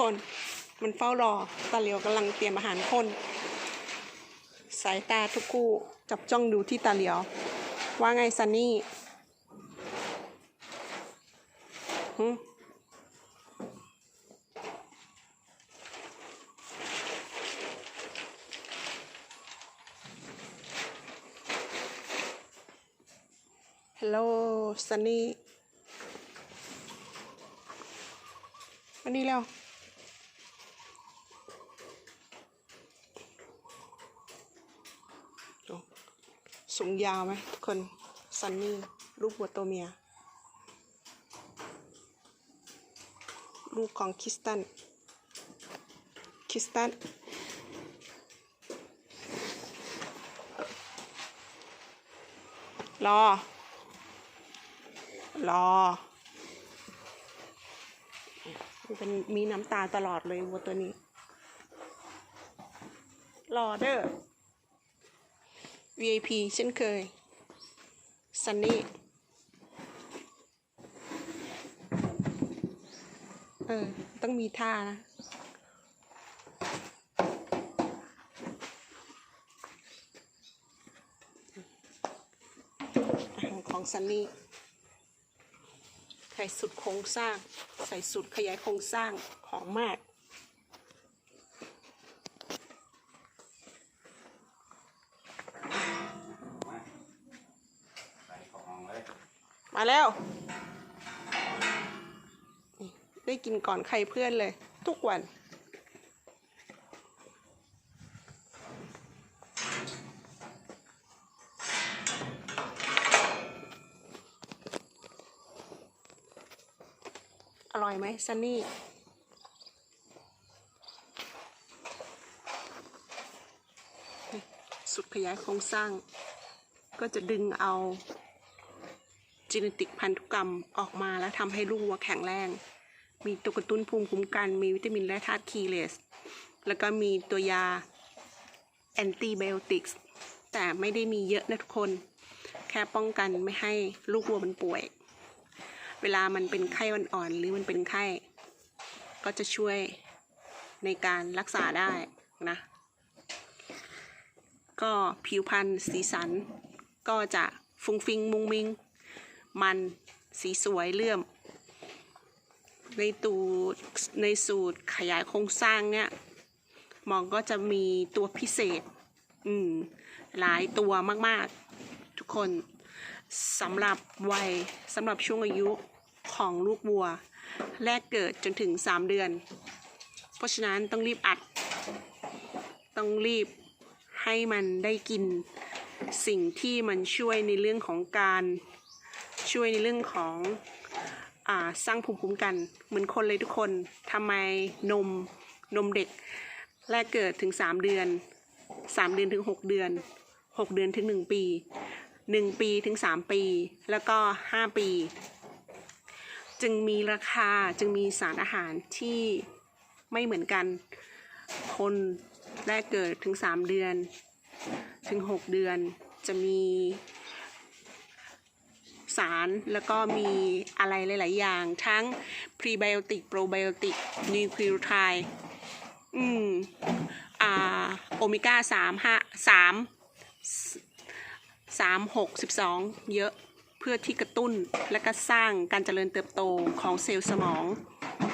คน มันเฝ้ารอตาเหลียวกำลังเตรียมอาหารคน สายตาทุกคู่จับจ้องดูที่ตาเหลียว ว่าไงซันนี่หึฮัลโหลซันนี่มานี่แล้ว สูงยาวไหมทุกคนซันนี่ลูกวัวตัวเมีย ลูกของคริสตันคริสตัน รอ รอมันเป็นมีน้ำตาตลอดเลยวัวตัวนี้ รอเด้อ VIP เช่นเคยซันนี่เออ ต้องมีท่านะ ของซันนี่ใส่สุดโครงสร้าง ใส่สุดขยายโครงสร้างของมาก แล้วได้กินก่อนใครเพื่อนเลย ทุกวัน อร่อยไหมซันนี่สุดขยายโครงสร้าง ก็จะดึงเอา จีเนติกพันธุกรรมออกมาแล้วทำให้ลูกวัวแข็งแรง มีตัวกระตุ้นภูมิคุ้มกัน มีวิตามินและธาตุคีเลส แล้วก็มีตัวยาแอนติไบโอติกส์แต่ไม่ได้มีเยอะนะทุกคน แค่ป้องกันไม่ให้ลูกวัวมันป่วย เวลามันเป็นไข้อ่อนๆหรือมันเป็นไข้ ก็จะช่วยในการรักษาได้นะ ก็ผิวพรรณสีสันก็จะฟุ้งฟิงมุงมิง มันสีสวยเลื่อม ในตูดในสูตรขยายโครงสร้างเนี่ยมองก็จะมีตัวพิเศษ อืม หลายตัวมากๆ ทุกคนสำหรับวัยสำหรับช่วงอายุของลูกวัว แรกเกิดจนถึง 3 เดือน เพราะฉะนั้นต้องรีบอัด ต้องรีบให้มันได้กิน สิ่งที่มันช่วยในเรื่องของการ ช่วยในเรื่องของอสร้างภูมิคุ้มกัน เหมือนคนเลยทุกคนทำไมนมนมเด็ก แรกเกิดถึง 3 เดือน 3 เดือนถึง 6 เดือน 6 เดือนถึง 1 ปี 1 ปีถึง 3 ปี แล้วก็ 5 ปี จึงมีราคาจึงมีสารอาหารที่ไม่เหมือนกัน คนแรกเกิดถึง 3 เดือน ถึง 6 เดือนจะมี สาร แล้วก็มีอะไรหลาย ๆ อย่าง ทั้งพรีไบโอติกโปรไบโอติกนิวคลีโอไทด์อืมอ่าโอเมก้าสามห้าสามสามหกสิบสองเยอะเพื่อที่กระตุ้นและก็สร้างการเจริญเติบโตของเซลล์สมอง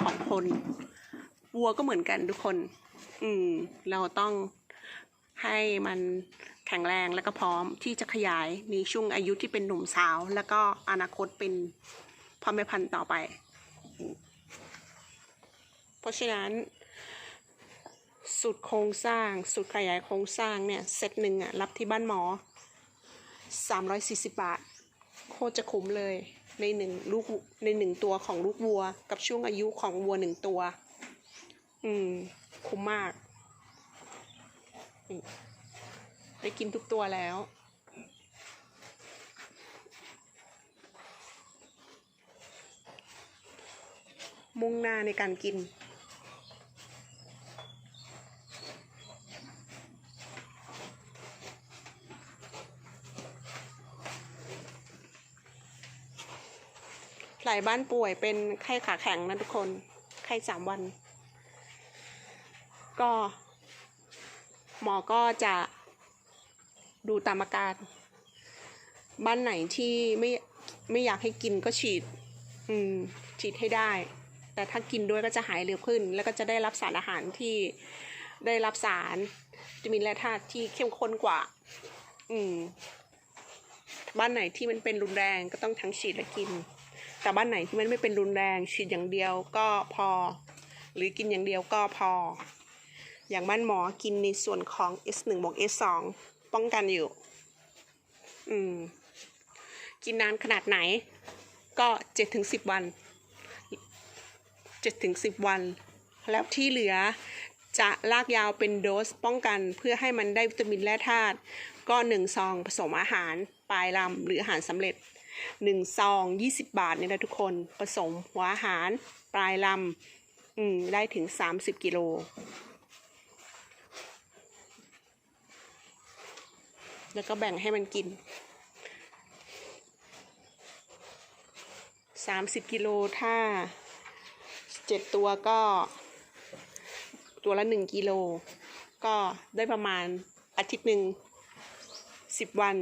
ของคนวัวก็เหมือนกันทุกคน อืม เราต้องให้มัน แข็งแรงและก็พร้อมที่จะขยายในช่วงอายุที่เป็นหนุ่มสาว แล้วก็อนาคตเป็นพ่อแม่พันธุ์ต่อไป เพราะฉะนั้นสูตรโครงสร้างสูตรขยายโครงสร้างเนี่ยเซตหนึ่งอะรับที่บ้านหมอ 340 บาท โคตรจะคุ้มเลยในหนึ่งลูกในหนึ่งตัวของลูกวัว กับช่วงอายุของวัวหนึ่งตัว อืม คุ้มมาก ได้กินทุกตัวแล้ว มุ่งหน้าในการกิน หลายบ้านป่วยเป็นไข้ขาแข็งนะทุกคน ไข้สามวัน ก็ หมอก็จะ ดูตามอาการ บ้านไหนที่ไม่ไม่อยากให้กินก็ฉีด อืม ฉีดให้ได้ แต่ถ้ากินด้วยก็จะหายเร็วขึ้น แล้วก็จะได้รับสารอาหารที่ได้รับสารวิตามินและธาตุที่เข้มข้นกว่า อืม บ้านไหนที่มันเป็นรุนแรงก็ต้องทั้งฉีดและกิน แต่บ้านไหนที่มันไม่เป็นรุนแรงฉีดอย่างเดียวก็พอ หรือกินอย่างเดียวก็พอ อย่างบ้านหมอกินในส่วนของ S1 บวก S2 ป้องกันอยู่ อืม กินนานขนาดไหน ก็เจ็ดถึงสิบวันเจ็ดถึงสิบวัน แล้วที่เหลือจะลากยาวเป็นโดสป้องกันเพื่อให้มันได้วิตามินและธาตุก็หนึ่งซองผสมอาหารปลายลำหรืออาหารสำเร็จหนึ่งซองยี่สิบบาทเนี่ยนะทุกคนผสมหัวอาหารปลายลำอืมได้ถึงสามสิบกิโล แล้วก็แบ่งให้มันกินสามสิบกิโลถ้าเจ็ดตัวก็ ตัวละหนึ่งกิโล ก็ได้ประมาณอาทิตย์หนึ่งสิบวัน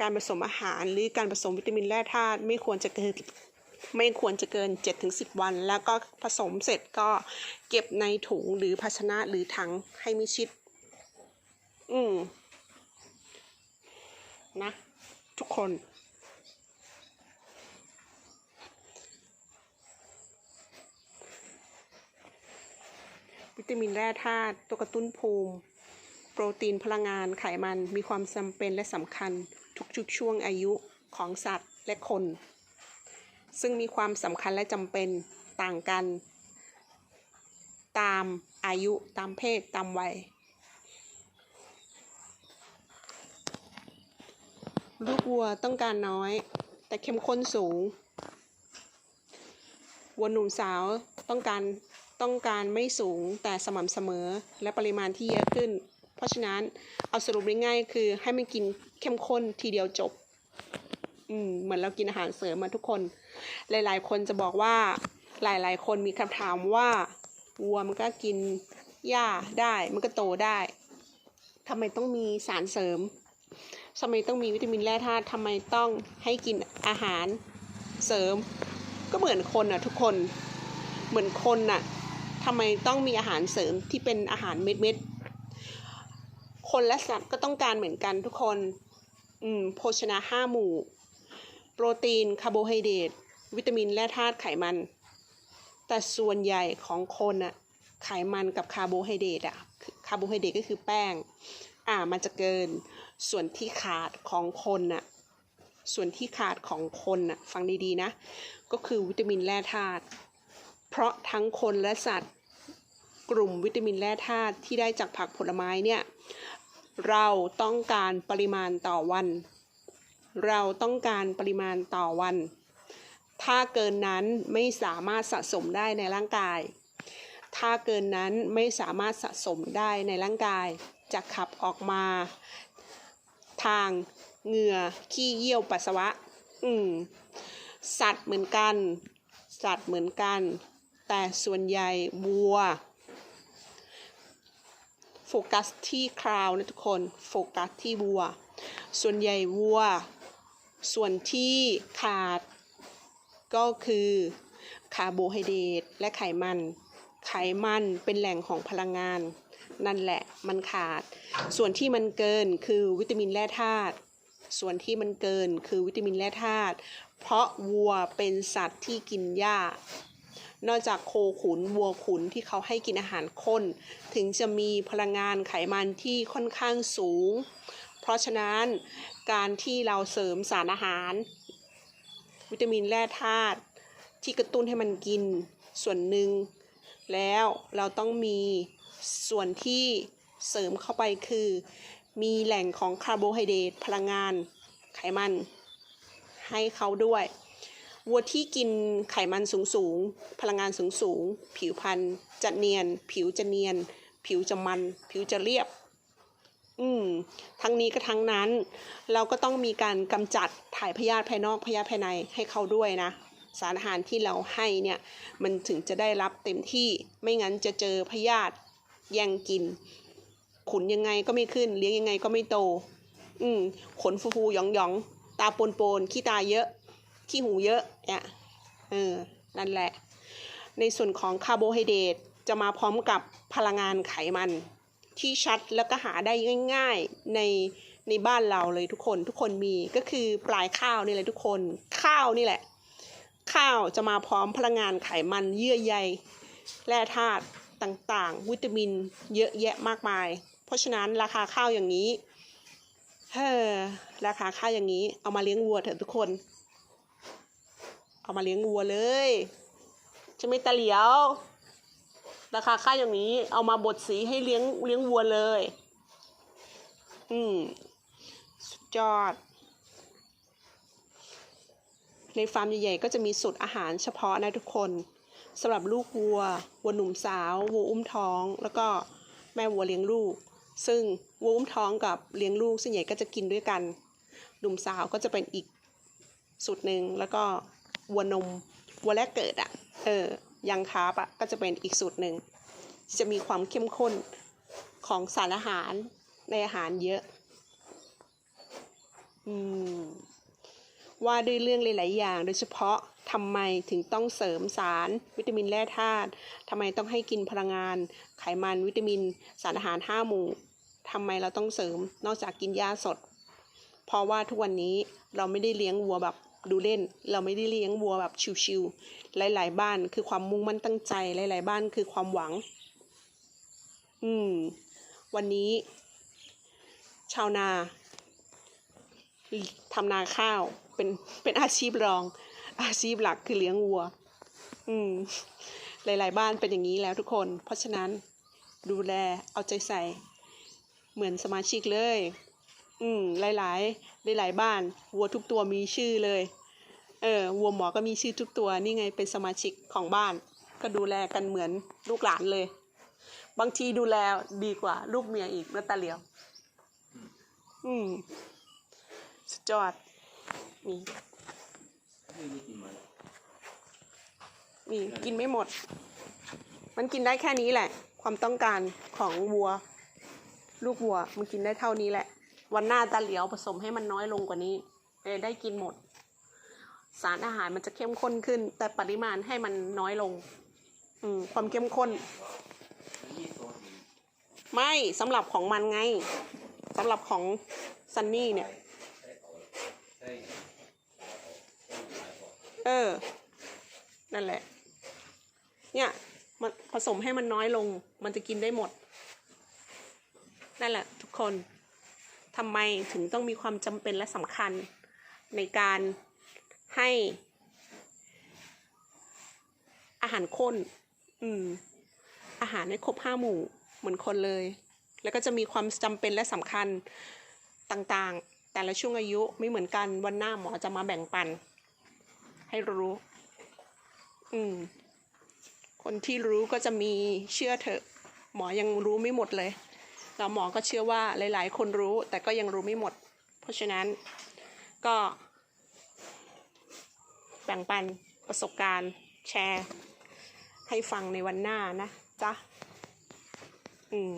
การผสมอาหารหรือการผสมวิตามินแร่ธาตุไม่ควรจะเกินไม่ควรจะเกินเจ็ดถึงสิบวัน แล้วก็ผสมเสร็จก็เก็บในถุงหรือภาชนะหรือถังให้มิชิด อืม นะ ทุกคน วิตามินแร่ธาตุตัวกระตุ้นภูมิ โปรตีนพลังงานไขมันมีความจำเป็นและสำคัญทุกช่วงอายุของสัตว์และคน ซึ่งมีความสำคัญและจำเป็นต่างกัน ตามอายุตามเพศตามวัย ลูกวัวต้องการน้อย แต่เข้มข้นสูง วัวหนุ่มสาวต้องการต้องการไม่สูงแต่สม่ำเสมอและปริมาณที่เยอะขึ้น เพราะฉะนั้นเอาสรุปง่ายๆคือให้มันกินเข้มข้นทีเดียวจบ อืมเหมือนเรากินอาหารเสริมมาทุกคน หลายๆ คนจะบอกว่าหลายๆ คนมีคำถามว่าวัวมันก็กินหญ้าได้มันก็โตได้ทำไมต้องมีสารเสริม ทำไมต้องมีวิตามินแร่ธาตุทำไมต้องให้กินอาหารเสริม ก็เหมือนคนน่ะทุกคนเหมือนคนน่ะทำไมต้องมีอาหารเสริมที่เป็นอาหารเม็ดเม็ดๆคนและสัตว์ก็ต้องการเหมือนกันทุกคน อืมโภชนาห้าหมู่ โปรตีนคาร์โบไฮเดรตวิตามินและธาตุไขมัน แต่ส่วนใหญ่ของคนน่ะไขมันกับคาร์โบไฮเดรตอะคาร์โบไฮเดรตก็คือแป้ง อ่ามันจะเกิน ส่วนที่ขาดของคนน่ะส่วนที่ขาดของคนน่ะฟังดีๆนะ ก็คือวิตามินแร่ธาตุเพราะทั้งคนและสัตว์กลุ่มวิตามินแร่ธาตุที่ได้จากผักผลไม้เนี่ยเราต้องการปริมาณต่อวัน เราต้องการปริมาณต่อวัน ถ้าเกินนั้นไม่สามารถสะสมได้ในร่างกาย ถ้าเกินนั้นไม่สามารถสะสมได้ในร่างกาย จะขับออกมา ทางเหงื่อขี้เยี่ยวปัสสาวะ อืม สัตว์เหมือนกัน สัตว์เหมือนกัน แต่ส่วนใหญ่วัว โฟกัสที่คราวนะทุกคน โฟกัสที่วัว ส่วนใหญ่วัว ส่วนที่ขาด ก็คือคาร์โบไฮเดรตและไขมัน ไขมันเป็นแหล่งของพลังงาน นั่นแหละมันขาด ส่วนที่มันเกินคือวิตามินแร่ธาตุส่วนที่มันเกินคือวิตามินแร่ธาตุเพราะวัวเป็นสัตว์ที่กินหญ้านอกจากโคขุนวัวขุนที่เขาให้กินอาหารข้น ถึงจะมีพลังงานไขมันที่ค่อนข้างสูง เพราะฉะนั้นการที่เราเสริมสารอาหาร วิตามินแร่ธาตุที่กระตุ้นให้มันกินส่วนหนึ่ง แล้วเราต้องมี ส่วนที่เสริมเข้าไปคือ มีแหล่งของคาร์โบไฮเดรตพลังงานไขมัน ให้เขาด้วย วัวที่กินไขมันสูงสูงพลังงานสูงสูงผิวพรรณจะเนียน ผิวจะเนียน ผิวจะมัน ผิวจะเรียบ อืมทั้งนี้ก็ทั้งนั้น เราก็ต้องมีการกำจัดถ่ายพยาธิภายนอกพยาธิภายในให้เขาด้วยนะสารอาหารที่เราให้เนี่ย มันถึงจะได้รับเต็มที่ไม่งั้นจะเจอพยาธิ ย่งกิน ขุนยังไงก็ไม่ขึ้น เลี้ยงยังไงก็ไม่โต อืมขนฟูๆหยองๆตาปนๆขี้ตาเยอะ ขี้หูเยอะเนี่ยเออนั่นแหละ ในส่วนของคาร์โบไฮเดรตจะมาพร้อมกับพลังงานไขมัน ที่ชัดแล้วก็หาได้ง่าย ๆในในบ้านเราเลยทุกคนทุกคนมีก็คือปลายข้าวนี่แหละทุกคนข้าวนี่แหละ ข้าวจะมาพร้อมพลังงานไขมันเยื่อใยแร่ธาตุ ต่างๆ วิตามินเยอะแยะมากมาย เพราะฉะนั้นราคาข้าวอย่างนี้เฮ้อราคาข้าวอย่างนี้ เอามาเลี้ยงวัวเถอะทุกคน เอามาเลี้ยงวัวเลยจะไม่ตะเหลียว ราคาข้าวอย่างนี้ เอามาบดสีให้เลี้ยงเลี้ยงวัวเลย อืม สุดยอด ในฟาร์มใหญ่ๆก็จะมีสูตรอาหารเฉพาะนะทุกคน สำหรับลูกวัว วัวหนุ่มสาว วัวอุ้มท้อง แล้วก็แม่วัวเลี้ยงลูก ซึ่งวัวอุ้มท้องกับเลี้ยงลูกส่วนใหญ่ก็จะกินด้วยกัน หนุ่มสาวก็จะเป็นอีกสูตรหนึ่งแล้วก็วัวนม วัวแรกเกิดอะ่ะ เออ ยังคาร์บอะ่ะก็จะเป็นอีกสูตรหนึ่งจะมีความเข้มข้นของสารอาหารในอาหารเยอะ อืม ว่าด้วยเรื่องหลาย ๆ อย่าง โดยเฉพาะ ทำไมถึงต้องเสริมสารวิตามินแร่ธาตุทำไมต้องให้กินพลังงาน ไขมันวิตามิน สารอาหารห้าหมู่ทำไมเราต้องเสริมนอกจากกินหญ้าสด เพราะว่าทุกวันนี้เราไม่ได้เลี้ยงวัวแบบดูเล่น เราไม่ได้เลี้ยงวัวแบบชิวๆหลาย ๆ บ้านคือความมุ่งมั่นตั้งใจหลาย ๆ บ้านคือความหวัง อืม วันนี้ ชาวนาทำนาข้าวเป็นเป็นอาชีพรอง อาชีพหลักคือเลี้ยงวัว อืม หลาย ๆ บ้านเป็นอย่างนี้แล้วทุกคน เพราะฉะนั้นดูแลเอาใจใส่ เหมือนสมาชิกเลย อืม หลาย ๆ หลาย ๆ บ้าน วัวทุกตัวมีชื่อเลย เออ วัวหมอก็มีชื่อทุกตัว นี่ไงเป็นสมาชิกของบ้าน ก็ดูแลกันเหมือนลูกหลานเลย บางทีดูแลดีกว่า ลูกเมียอีกเมื่อตาเหลียว อืม สุดยอดนี่ นี่นี่กินมันนี่กินไม่หมด มันกินได้แค่นี้แหละ ความต้องการของวัว ลูกวัว มันกินได้เท่านี้แหละ วันหน้าตาเหลียวผสมให้มันน้อยลงกว่านี้ได้กินหมด สารอาหารมันจะเข้มข้นขึ้น แต่ปริมาณให้มันน้อยลง อืมความเข้มข้นนี่โซนไม่สำหรับของมันไงสำหรับของซันนี่เนี่ย ใช่ เออ นั่นแหละ เนี่ยมันผสมให้มันน้อยลง มันจะกินได้หมด นั่นแหละทุกคนทำไมถึงต้องมีความจำเป็นและสำคัญในการให้ อาหารข้น อืม อาหารให้ครบห้าหมู่เหมือนคนเลย แล้วก็จะมีความจำเป็นและสำคัญต่างๆ แต่ละช่วงอายุไม่เหมือนกันวันหน้าหมอจะมาแบ่งปัน ให้รู้ อืม คนที่รู้ก็จะมีเชื่อเถอะ หมอยังรู้ไม่หมดเลยแล้วหมอก็เชื่อว่าหลาย ๆ คนรู้ แต่ก็ยังรู้ไม่หมด เพราะฉะนั้นก็ แบ่งปันประสบการณ์แชร์ ให้ฟังในวันหน้านะจ๊ะ อืม